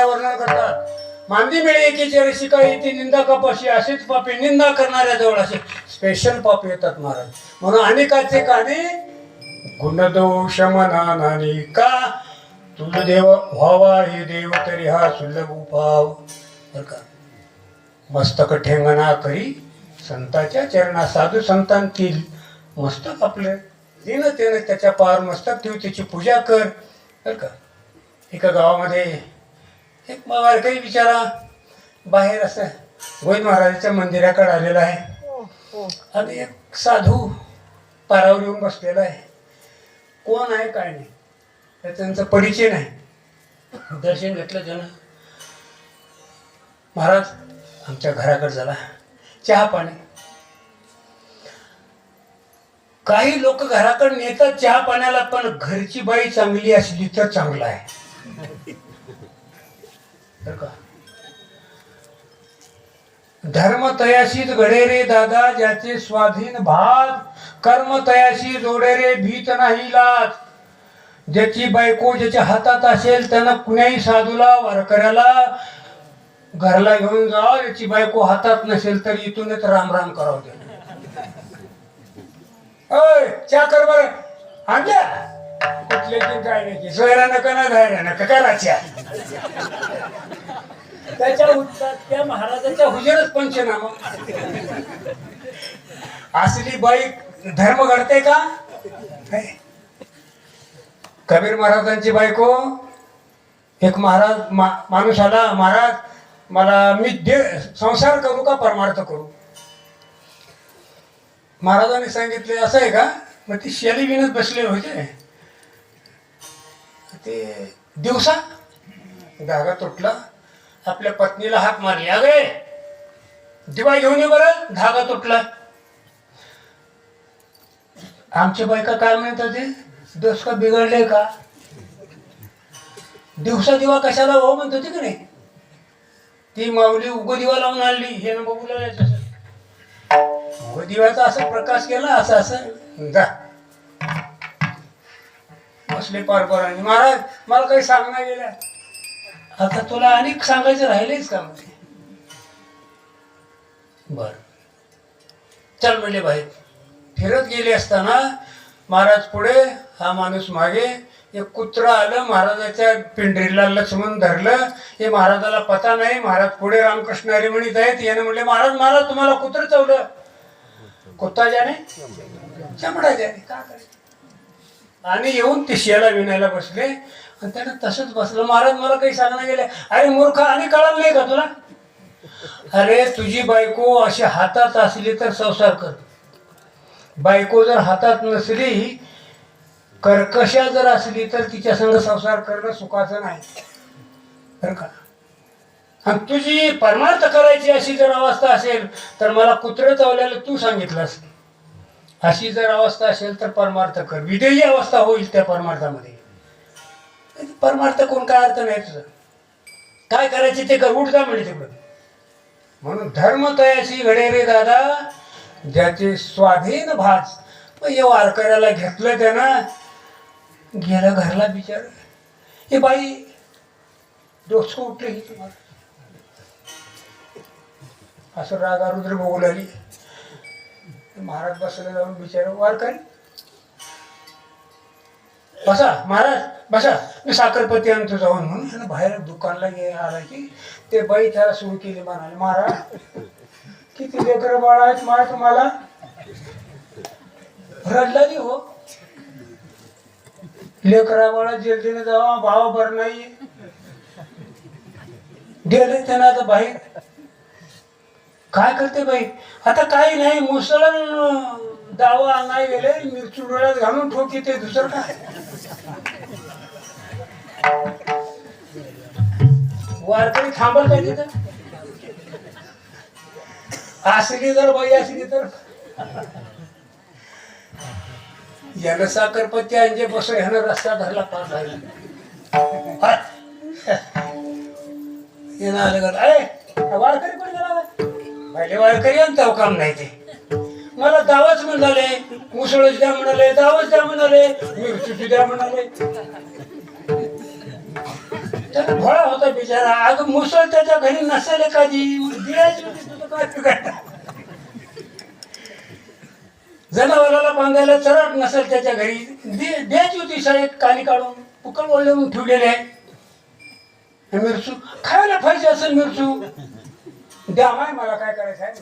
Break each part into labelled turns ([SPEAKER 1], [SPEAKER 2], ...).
[SPEAKER 1] साऱ्या वर्णन करतात मांदी मिळे एकीचे रसिका येते निंदा कपाशी असेच पापी निंदा करणाऱ्या जवळ असे स्पेशल पाप येतात महाराज. म्हणून अनेकाचे काने गुणदोष मना नानी का? तुझ देव व्हावा हे देव तरी हा सुलभ उपाव. बर का? मस्तक ठेंगणा करी संताच्या चरणा साधू संतांतील मस्तक आपलं. दिन तेन त्याच्या पार मस्तक ठेवू त्याची पूजा कर. बर का? एका गावामध्ये एक वारकरी बिचारा बाहेर असं गोविंद महाराजाच्या मंदिराकडे आलेला आहे. आणि एक साधू पारावर येऊन बसलेला आहे. कोण आहे काय नाही. तर त्यांचा परिचय नाही. दर्शन घेतलं त्यानं. महाराज आमच्या घराकडे झाला चहा पाणी. काही लोक घराकडे नेतात चहा पाण्याला पण घरची बाई चांगली असली तर चांगला आहे. धर्म तयाशीच घडे रे दादा ज्याचे स्वाधीन भाग कर्म तयाशी जोडे रे भीत नाही लाच ज्याची बायको ज्याच्या हातात असेल त्यानं कुण्याही साधूला वारकऱ्याला घरला घेऊन जा याची बायको हातात नसेल तर इथूनच राम राम करावं दे अय चा कर बर. आणल्या? कुठले की काय नाही सोयरा नका ना जायला नका कराच्या त्याच्या उत्तर त्या महाराजाच्या हुजेरच पंचनामा. असली बाई धर्म घडते का? नाही. कबीर महाराजांची बायको एक महाराज मा, माणूस आला महाराज मला मी दे संसार करू का परमार्थ करू? महाराजांनी सांगितले असं आहे का? मग ती शेली विणत बसले होते. ते दिवसा धागा तुटला आपल्या पत्नीला हाक मारली. अगे दिवा घेऊन ये बरं धागा तुटला. आमची बायका काय म्हणतात ते दोष का बिघडले का? दिवसा दिवा कशाला हो म्हणत होती की नाही? ती माऊली उगो दिवा लावून आणली. हे ना बघू लागायचं उगो दिव्याचा असा प्रकाश केला असं असं. जा. बसले पार महाराज मला काही सांगणार गेल्या. आता तुला अनेक सांगायचं राहिलेच का म्हणजे बर. चल म्हणले बाहेर फिरत गेले असताना महाराज पुढे हा माणूस मागे एक कुत्रा आलं महाराजाच्या पिंढरीला लक्ष्मण धरलं. हे महाराजाला पता नाही महाराज पुढे रामकृष्ण हरी म्हणत आहेत. याने म्हणले महाराज महाराज तुम्हाला कुत्र चवलं. कुत्ता ज्याने? चमडा ज्याने. का करायचं आणि येऊन ते शेला विणायला बसले. आणि त्यानं तसंच बसलं. महाराज मला काही सांगणं गेले. अरे मूर्ख आणि कळालं नाही का तुला? अरे तुझी बायको अशी हातात असली तर संसार कर. बायको जर हातात नसली कर्कशा जर असली तर तिच्या संग संसार करणं सुखाचं नाही. बरं का? आणि तुझी परमार्थ करायची अशी जर अवस्था असेल तर मला कुत्र चावल्याला तू सांगितलंस. अशी जर अवस्था असेल तर परमार्थ कर. विदेही अवस्था होईल त्या परमार्थामध्ये. परमार्थ कोण काय अर्थ नाही तुझा. काय करायचे ते कर. उठ जा म्हणजे तिकडं. म्हणून धर्म तयाशी घडे रे दादा. ज्याचे स्वाधीन भाज. मग हे वारकऱ्याला घेतलं त्यानं गेलं घरला बिचार. हे बाई डोसं उठले ही तुम्हाला. असं रागारुद्र बघू लागली. महाराज बसायला जाऊन बिचार वारकरी बसा महाराज बसा. मी साखरपती आणतो जाऊन म्हणून. आणि बाहेर दुकानला गे आला की ते बाई त्याला सुरू केली म्हणाले महाराज किती लेकर बाळ आहेत मला तुम्हाला? रडला की हो. लेकरा बाळा जेलजीने जावा भाव बर नाही. गेले त्यांना आता बाहेर. काय करते बाई? आता काही नाही मुसळ दावा नाही गेले मिरची डोळ्यात घालून ठोकी ते दुसरं काय? वारकरी थांबल काय तिथं? असली जर बाई असली तर. यानं साखरपती यांचे बस ह्यानं रस्ता धरला पार झाला. येणं आलं का? अरे वारकरी पण पहिले वारकरी आणि काम नाही ते. मला दावाच म्हणाले मुसळच द्या म्हणाले दावाच द्या म्हणाले मिरची द्या म्हणाले. त्याला भोळा होता बिचारा. अगं मुसळ त्याच्या घरी नसेल एखादी. द्यायची होती तुझं काय जनावराला बांधायला चरट नसेल त्याच्या घरी. दे- द्यायची होती शाळेत काली काढून. पुकळ वळले ठेवलेले आहे. मिरचू. खायला पाहिजे असेल मिरचू. द्या माय मला काय करायचं आहे?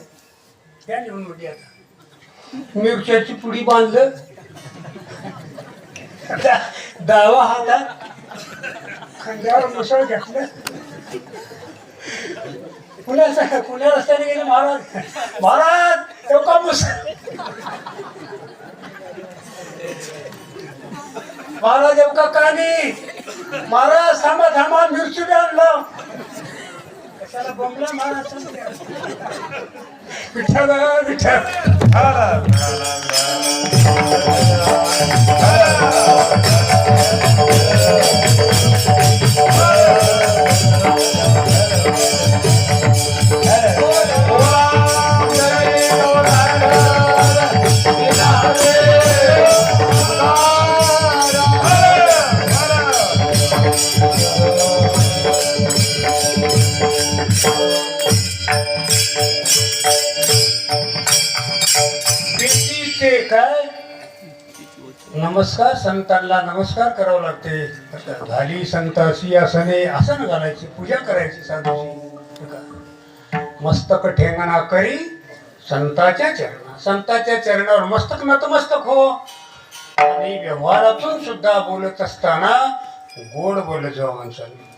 [SPEAKER 1] त्या लिहून म्हटली आता. मिरच्याची पुडी बांधलं. दावा हातात खांद्यावर मुसळ घेतलं. पुण्याचा पुण्या रस्त्याने गेले महाराज. महाराज लोका मुसळ. महाराज येऊ का कानी महाराज थांबा थांबा मिरची बी आणलं कशाला बोंबला महाराज विठ्ठल विठ्ठल भीती नमस्कार संतांना नमस्कार करावं लागते. झाली संताची आसने आसन घालायची पूजा करायची साधूची. मस्तक ठेंगणा करी संताच्या चरणा संताच्या चरणावर मस्तक नतमस्तक हो. आणि व्यवहारातून सुद्धा बोलत असताना गोड बोलत जावं माणसाने.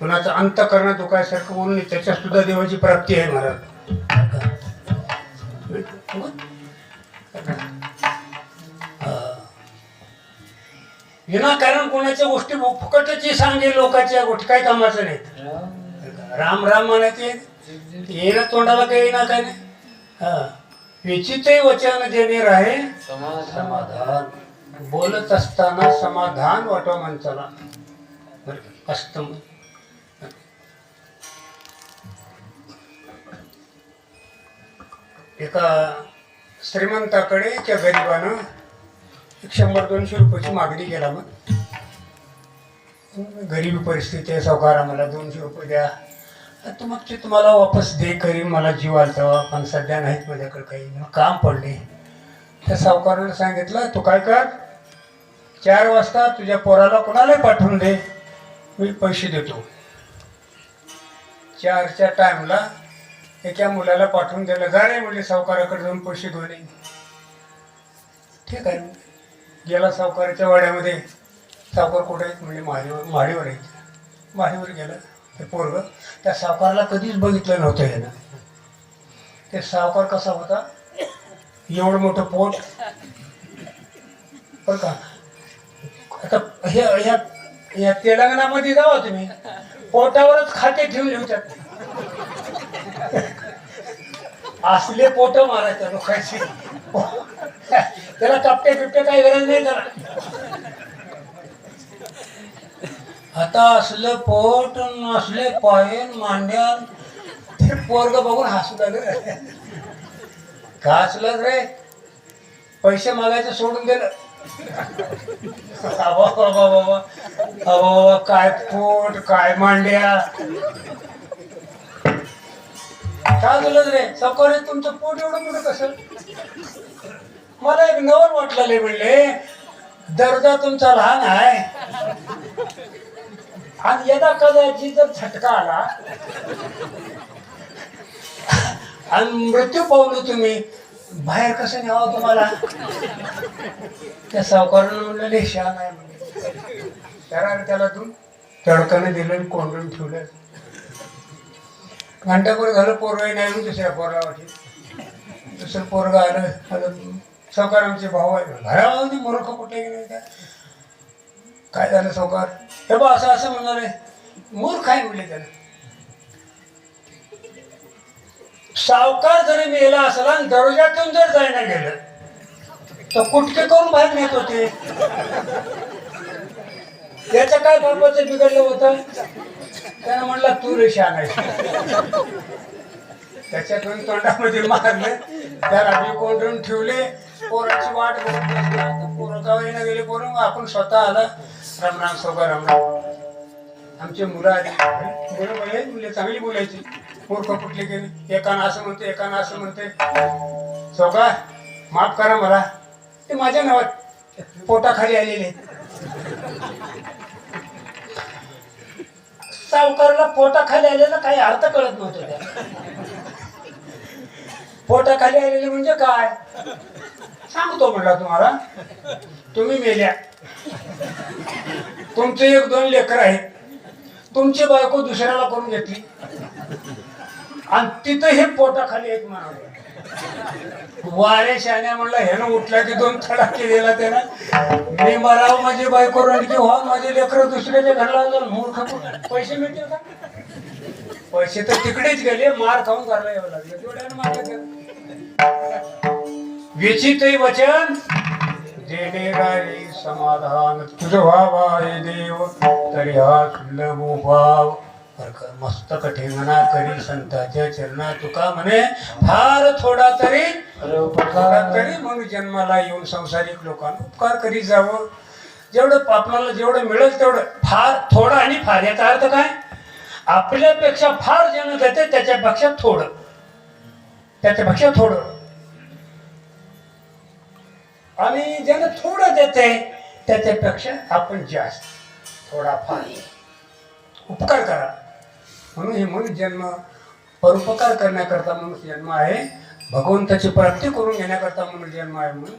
[SPEAKER 1] कुणाचं अंत करणं दुखायसारखं बोलून त्याच्यात सुद्धा देवाची प्राप्ती आहे महाराज. विनाकारण कोणाच्या गोष्टी फुकटची सांगे लोकांच्या गोष्टी काय कामाचं नाही. राम राम म्हणायचे येणं तोंडाला काही येणार काय नाही. हा. विचितही वचन जेणे राहे समाधान. बोलत असताना समाधान वाटव माणसाला. असत असतं एका श्रीमंताकडे त्या गरिबानं शंभर दोनशे रुपयाची मागणी केला मग. गरीबी परिस्थिती आहे सावकार मला दोनशे रुपये द्या. तर मग ते तुम्हाला वापस दे करीन मला जीव आलता. पण सध्या नाहीत माझ्याकडे काही. मग काम पडले. त्या सावकारानं सांगितलं तू काय कर? चार वाजता तुझ्या पोराला कोणालाही पाठवून दे. मी पैसे देतो. चारच्या टाईमला एका मुलाला पाठवून द्यायला जा रे म्हणजे सावकाराकडे जाऊन पैसे घेऊन ठीक आहे. गेला सावकाराच्या वाड्यामध्ये. सावकार कुठे आहेत? म्हणजे माडीवर माडीवर आहेत माडीवर गेलं. ते पोरग. त्या सावकारला कधीच बघितलं नव्हतं यानं. ते सावकार कसा होता? एवढं मोठं पोट. बरं का? आता हे ह्या या तेलंगणामध्ये जावा तुम्ही. पोटावरच खाते ठेवले होत्यात. असले पोट मारायचं लोकांची. त्याला कपटे बिपटे काही गरज नाही त्याला. आता असलं पोट असले पायन मांड्या ते पोरग बघून हसू लागले. का असलं रे? पैसे मागायचं सोडून गेलं. अबा बाबा बाबा अबा बाबा काय पोट काय मांड्या? काय झालं रे? सकाळी तुमचं पोट एवढं मोठं कसं मला एक नवल वाटलेले म्हणले दर्जा तुमचा लहान आहे. आणि यदा कदाचित जर झटका आला आणि मृत्यू पावलो तुम्ही बाहेर कसं न्यावं तुम्हाला? त्या सावकारानं म्हणलं लय शहाण आहे म्हणजे त्याला त्याला तू तडकाने दिलं आणि कोंडून ठेवलं. घंटाभर झालं पोरगा नाही हो दुसऱ्या पोरला दुसरं पोरगा आलं आलं. सावकार आमचे भाऊ आहे मूर्ख कुठे गेले त्या? काय झालं सावकार? हे बा असं असं म्हणाले. मूर्ख आहे म्हणले त्याला. सावकार जरी मेला असला आणि दरोजातून जर जायला गेलं तर कुटके करून बाहेर नेत होते? त्याचं काय बापाचं बिघडलं होतं? त्यानं म्हणला तू रेषा आणायची. त्याच्या दोन तोंडामध्ये मारले त्या मी कोंडून ठेवले पोराची वाट बघत बसला. आता पोरं गावाला गेले पोरं आपण स्वतः आला. राम सोबा रामराम आमचे मुलं आली. मुलं बोलले मुले चांगली बोलायची. मूर्ख कुठले गेले? एकानं असं म्हणते एकानं असं म्हणते चौका माफ करा मला. ते माझ्या नावात पोटाखाली आलेले सावकाराला पोटाखाली आलेला काही अर्थ कळत नव्हतो त्या पोटाखाली आलेले म्हणजे काय? सांगतो म्हणला तुम्हाला. तुम्ही मेल्या. तुमचे एक दोन लेकर आहेत. तुमची बायको दुसऱ्याला करून घेतली. आणि तिथं हे पोटाखाली आहेत म्हणाले वारे शाण्या म्हणलं ह्यानं उठला की दोन थडा केलेला त्यानं. मी मराव माझी बायको रणकी व्हा हो, माझे लेकर दुसऱ्याच्या घरला जाऊन मूर्ख पैसे मिळतील का? पैसे तर तिकडेच गेले मार खाऊन घरला यावं लागलं. तेवढ्यानं मारलं विचितही वचन। देणे समाधान। तुझ व्हावा देव तरी हा सुलभ भाव मस्तक ठेंगणा करी संताच्या चरणा तुका म्हणे फार थोडा तरी थोडा तरी मग जन्माला येऊन संसारिक लोकांना उपकार करी जावं. जेवढं आपल्याला जेवढं मिळेल तेवढं. फार थोडं आणि फार याचा अर्थ काय? आपल्यापेक्षा फार जण देते त्याच्यापेक्षा थोडं. त्याच्यापेक्षा थोडं. आणि ज्यानं थोडं देते त्याच्यापेक्षा आपण जास्त थोडाफार. उपकार करा. म्हणून हे मनुष्य जन्म परोपकार करण्याकरता मनुष्य जन्म आहे. भगवंताची प्राप्ती करून घेण्याकरता मनुष्य जन्म आहे म्हणून.